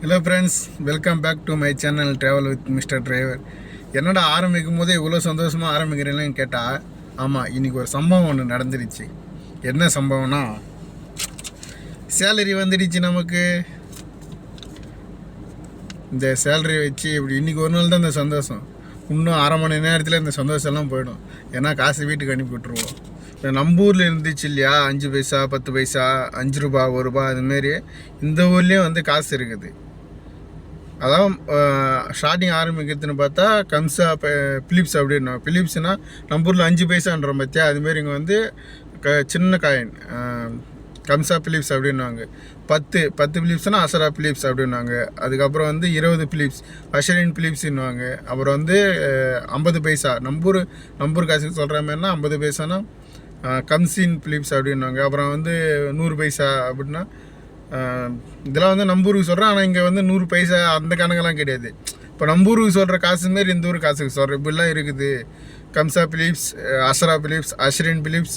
Hello friends welcome back to my channel travel with mister driver என்னடா ஆரம்பிக்கும் போதே இவ்வளோ சந்தோஷமாக ஆரம்பிக்கிறேன்னு கேட்டால் ஆமாம் இன்றைக்கி ஒரு சம்பவம் ஒன்று நடந்துருச்சு என்ன சம்பவம்னா சேலரி வந்துடுச்சு நமக்கு. இந்த சேலரி வச்சு இப்படி இன்றைக்கி ஒரு நாள் தான் இந்த சந்தோஷம். இன்னும் அரை மணி நேரத்தில் இந்த சந்தோஷம்லாம் போயிடும். ஏன்னா காசு வீட்டுக்கு அனுப்பி விட்ருவோம் இப்போ நம்ம ஊரில் இருந்துச்சு இல்லையா? அஞ்சு பைசா பத்து பைசா அஞ்சு ரூபா ஒரு ரூபா அதுமாரி இந்த ஊர்லேயும் வந்து காசு இருக்குது. அதான் ஸ்டார்டிங் ஆரம்பிக்கிறதுன்னு பார்த்தா கம்சா பிலிப்ஸ் அப்படின்னா. பிலிப்ஸ்னால் நம்ம ஊரில் அஞ்சு பைசான்றோம் பார்த்தியா அதுமாரி இங்கே வந்து க சின்ன காயின் கம்சா பிலிப்ஸ் அப்படின்வாங்க பத்து பத்து பிலிப்ஸ்னால் அசரா பிலிப்ஸ் அப்படின்வாங்க அதுக்கப்புறம் வந்து இருபது பிலிப்ஸ் அஷரின் பிலிப்ஸ்ன்னுவாங்க அப்புறம் வந்து ஐம்பது பைசா. நம்பூர் நம்பூர் காசுக்கு சொல்கிற மாதிரினா ஐம்பது பைசானா கம்சின் பிலிப்ஸ் அப்படின்வாங்க அப்புறம் வந்து நூறு பைசா அப்படின்னா இதெல்லாம் வந்து நம்பூருக்கு சொல்கிறேன் ஆனால் இங்கே வந்து நூறு பைசா அந்த கணக்கெல்லாம் கிடையாது. இப்போ நம்பூருக்கு சொல்கிற காசு மாரி இந்த ஊர் காசுக்கு சொல்கிற இப்படிலாம் இருக்குது. கம்சா பிலிப்ஸ் அசரா பிலிப்ஸ் அஸ்ரின் பிலிப்ஸ்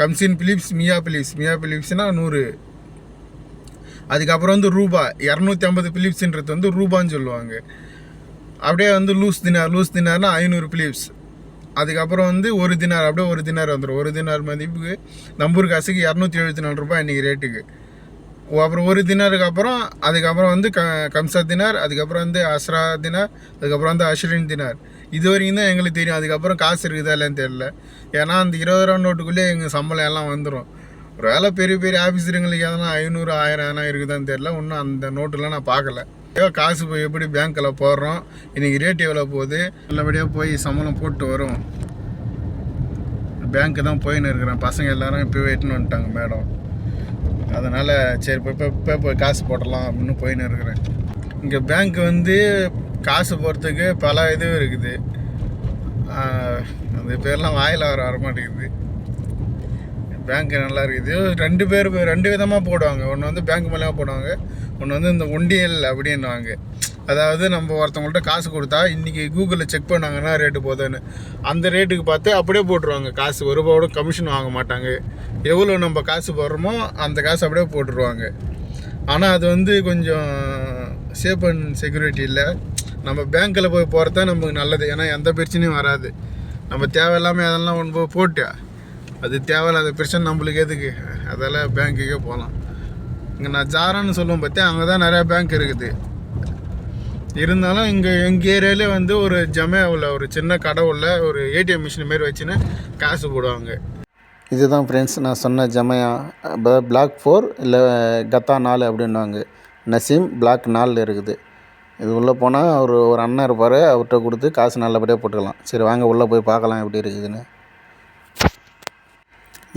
கம்சின் பிலிப்ஸ் மியா பிலிப்ஸ். மியா பிலிப்ஸ்னால் நூறு. அதுக்கப்புறம் வந்து ரூபா. இரநூத்தி ஐம்பது பிலிப்ஸ்ன்றது வந்து ரூபான்னு சொல்லுவாங்க. அப்படியே வந்து லூஸ் தினார். லூஸ் தினார்னா ஐநூறு பிலிப்ஸ். அதுக்கப்புறம் வந்து ஒரு தினார். அப்படியே ஒரு தினார் வந்துடும் ஒரு தினார் மதிப்புக்கு நம்பூர் காசுக்கு இரநூத்தி எழுபத்தி நாலு ரூபாய் இன்றைக்கி ரேட்டுக்கு. அப்புறம் ஒரு தினருக்கு அப்புறம் அதுக்கப்புறம் வந்து க கம்சா தினார் அதுக்கப்புறம் வந்து அஸ்ரா தினார் அதுக்கப்புறம் வந்து அஷ்ரின் தினார். இது வரைக்கும் தான் எங்களுக்கு தெரியும். அதுக்கப்புறம் காசு இருக்குதா இல்லைன்னு தெரியல. ஏன்னா அந்த இருபது ரூபா நோட்டுக்குள்ளே எங்கள் சம்பளம் எல்லாம் வந்துடும் ஒரு வேலை பெரிய பெரிய ஆஃபீஸருங்களுக்கு எதனா ஐநூறு ஆயிரம் எதனா இருக்குதான்னு தெரில இன்னும் அந்த நோட்டுலாம் நான் பார்க்கல. ஏதோ காசு போய் எப்படி பேங்க்கில் போடுறோம்? இன்றைக்கி ரேட் எவ்வளோ போகுது? நல்லபடியாக போய் சம்பளம் போட்டு வரும். பேங்க்கு தான் போயின்னு இருக்கிறேன். பசங்க எல்லாரும் இப்போ வெயிட்னு வந்துட்டாங்க மேடம். அதனால் சரி இப்போ இப்போ இப்போ போய் காசு போடலாம் அப்படின்னு போயின்னு இருக்கிறேன். இங்கே பேங்க் வந்து காசு போகிறதுக்கு பல இது இருக்குது. அந்த பேர்லாம் வாயில் வர வர மாட்டேங்குது. பேங்க் நல்லா இருக்குது. ரெண்டு பேர் ரெண்டு விதமாக போடுவாங்க. ஒன்று வந்து பேங்க் மூலியமாக போடுவாங்க. ஒன்று வந்து இந்த ஒண்டியல் அப்படின்னுவாங்க. அதாவது நம்ம ஒருத்தவங்கள்ட்ட காசு கொடுத்தா இன்றைக்கி கூகுளில் செக் பண்ணாங்கன்னா ரேட்டு போதுன்னு அந்த ரேட்டுக்கு பார்த்து அப்படியே போட்டுருவாங்க. காசு ஒருபாவோட கமிஷன் வாங்க மாட்டாங்க. எவ்வளோ நம்ம காசு போடுறோமோ அந்த காசு அப்படியே போட்டுருவாங்க. ஆனால் அது வந்து கொஞ்சம் சேஃப் அண்ட் செக்யூரிட்டி இல்லை. நம்ம பேங்க்கில் போய் போகிறது தான் நமக்கு நல்லது. ஏன்னா எந்த பிரச்சனையும் வராது. நம்ம தேவையில்லாமல் அதெல்லாம் ஒன்று போய் போட்டு அது தேவையில்லாத பிரச்சனை நம்மளுக்கு எதுக்கு? அதெல்லாம் பேங்க்குக்கே போகலாம். இங்கே நான் ஜாரான்னு சொல்லுவேன் பார்த்தேன் அங்கே தான் நிறையா பேங்க் இருக்குது. இருந்தாலும் இங்கே எங்கள் ஏரியாவிலே வந்து ஒரு ஜமையாவில் ஒரு சின்ன கடவுளில் ஒரு ஏடிஎம் மிஷின் மாரி வச்சுன்னு காசு போடுவாங்க. இதுதான் ஃப்ரெண்ட்ஸ் நான் சொன்ன ஜமயா பிளாக் ஃபோர் இல்லை கத்தா நாலு அப்படின்வாங்க நசீம் பிளாக் நாலில் இருக்குது. இது உள்ளே போனால் அவர் ஒரு அண்ணன் இருப்பார் அவர்கிட்ட கொடுத்து காசு நல்லபடியாக போட்டுக்கலாம். சரி வாங்க உள்ளே போய் பார்க்கலாம் எப்படி இருக்குதுன்னு.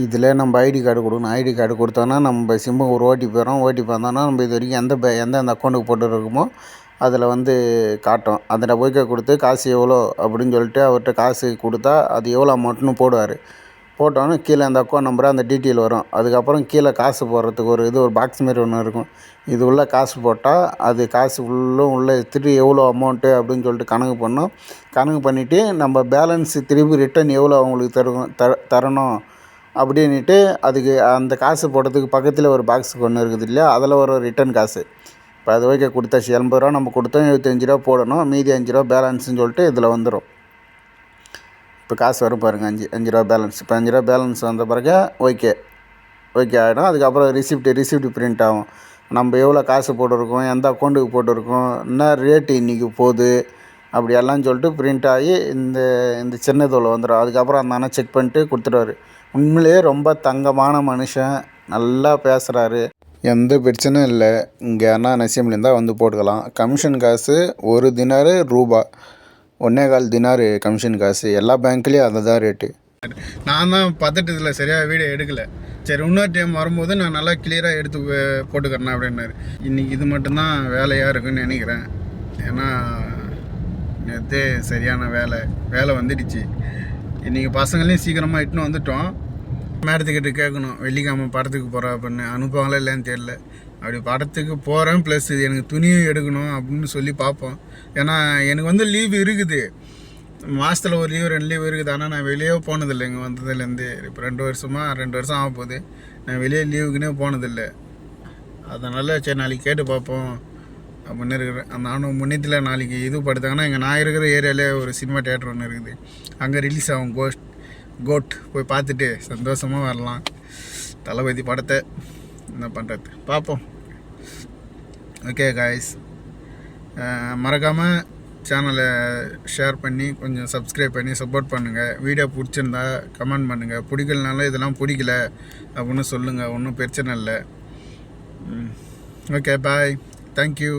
இதில் நம்ம ஐடி கார்டு கொடுக்கணும். ஐடி கார்டு கொடுத்தோன்னா நம்ம சிம்முக்கு ஒரு ஓடிபி வரும். ஓடிபி வந்தோன்னா நம்ம இது வரைக்கும் எந்த பே எந்த அந்த அக்கௌண்ட்டுக்கு போட்டுருக்கோமோ அதில் வந்து காட்டும். அதில் போய்க்க கொடுத்து காசு எவ்வளோ அப்படின்னு சொல்லிட்டு அவர்கிட்ட காசு கொடுத்தா அது எவ்வளோ அமௌண்ட்னு போடுவார். போட்டோன்னே கீழே அந்த அக்கௌண்ட் நம்பர் அந்த டீட்டெயில் வரும். அதுக்கப்புறம் கீழே காசு போடுறதுக்கு ஒரு இது ஒரு பாக்ஸ் மாரி ஒன்று இருக்கும். இது உள்ளே காசு போட்டால் அது காசு உள்ளும் உள்ளே திருப்பி எவ்வளோ அமௌண்ட்டு அப்படின்னு சொல்லிட்டு கணக்கு பண்ணோம். கணக்கு பண்ணிவிட்டு நம்ம பேலன்ஸு திருப்பி ரிட்டன் எவ்வளோ அவங்களுக்கு தரும் த தரணும் அப்படின்ட்டு அதுக்கு அந்த காசு போடுறதுக்கு பக்கத்தில் ஒரு பாக்ஸுக்கு ஒன்று இருக்குது இல்லையா? அதில் ஒரு ரிட்டன் காசு. இப்போ அது ஓகே கொடுத்தாச்சு எண்பது ரூபா நம்ம கொடுத்தோம் இருபத்தஞ்சி ரூபா போடணும் மீதி அஞ்சு ரூபா பேலன்ஸ்னு சொல்லிட்டு இதில் வந்துடும். இப்போ காசு வரும் பாருங்கள் அஞ்சு அஞ்சு ரூபா பேலன்ஸ். இப்போ அஞ்சு ரூபா பேலன்ஸ் வந்த பிறகு ஓகே ஓகே ஆகிடும் அதுக்கப்புறம் ரிசிப்ட் ரிசிப்ட் பிரிண்ட் ஆகும். நம்ம எவ்வளோ காசு போட்டிருக்கோம் எந்த அக்கௌண்ட்டுக்கு போட்டிருக்கோம் என்ன ரேட்டு இன்றைக்கி போகுது அப்படி எல்லாம் சொல்லிட்டு பிரிண்ட் ஆகி இந்த இந்த சின்னதோவில் வந்துடும். அதுக்கப்புறம் அந்த அண்ணன் செக் பண்ணிட்டு கொடுத்துருவாரு உண்மையிலேயே ரொம்ப தங்கமான மனுஷன் நல்லா பேசுகிறாரு எந்த பிரச்சனையும் இல்லை. இங்கே அண்ணா நசீம்லேருந்தா வந்து போட்டுக்கலாம். கமிஷன் காசு ஒரு தினாரு ரூபா. ஒன்றே கால் தினாரு கமிஷன் காசு. எல்லா பேங்க்லேயும் அதுதான் ரேட்டு நான் தான் பதட்டத்தில் சரியாக வீடியோ எடுக்கலை. சரி இன்னொரு டைம் வரும்போது நான் நல்லா கிளியராக எடுத்து போட்டுக்கிறேன் அப்படின்னாரு. இன்றைக்கி இது மட்டும்தான் வேலையாக இருக்குன்னு நினைக்கிறேன். ஏன்னா நேற்று சரியான வேலை. வேலை வந்துடுச்சு. இன்றைக்கி பசங்களையும் சீக்கிரமாக இட்டுன்னு வந்துட்டோம். மேடத்துக்கிட்ட கேட்கணும் வெள்ளிக்கிழமை படத்துக்கு போகிறா அப்படின்னு. அனுப்புவாங்களா இல்லைன்னு தெரியல. அப்படி படத்துக்கு போகிறேன் ப்ளஸ் இது எனக்கு துணியும் எடுக்கணும் அப்படின்னு சொல்லி பார்ப்போம். ஏன்னா எனக்கு வந்து லீவு இருக்குது. மாதத்தில் ஒரு லீவ் ரெண்டு லீவு இருக்குது. ஆனால் நான் வெளியே போனதில்லை. இங்கே வந்ததுலேருந்து இப்போ ரெண்டு வருஷமாக ரெண்டு வருஷம் ஆக போகுது. நான் வெளியே லீவுக்குன்னே போனதில்லை. அதனால் சரி நாளைக்கு கேட்டு பார்ப்போம் அப்படின்னு இருக்கிறேன். நானும் முன்னத்தில் நாளைக்கு இது படுத்தாங்கன்னா எங்கள் நான் இருக்கிற ஏரியாவிலே ஒரு சினிமா தேட்டர் ஒன்று இருக்குது. அங்கே ரிலீஸ் ஆகும் கோஸ்ட் கோட் போய் பார்த்துட்டு சந்தோஷமாக வரலாம். தளபதி படத்தை என்ன பண்ணுறது பார்ப்போம். ஓகே காய்ஸ் மறக்காமல் சேனலை ஷேர் பண்ணி கொஞ்சம் சப்ஸ்கிரைப் பண்ணி சப்போர்ட் பண்ணுங்கள் வீடியோ பிடிச்சிருந்தா கமெண்ட் பண்ணுங்கள் பிடிக்கலனாலும் இதெல்லாம் பிடிக்கல அப்படின்னு சொல்லுங்கள் ஒன்றும் பிரச்சனை இல்லை. Okay bye thank you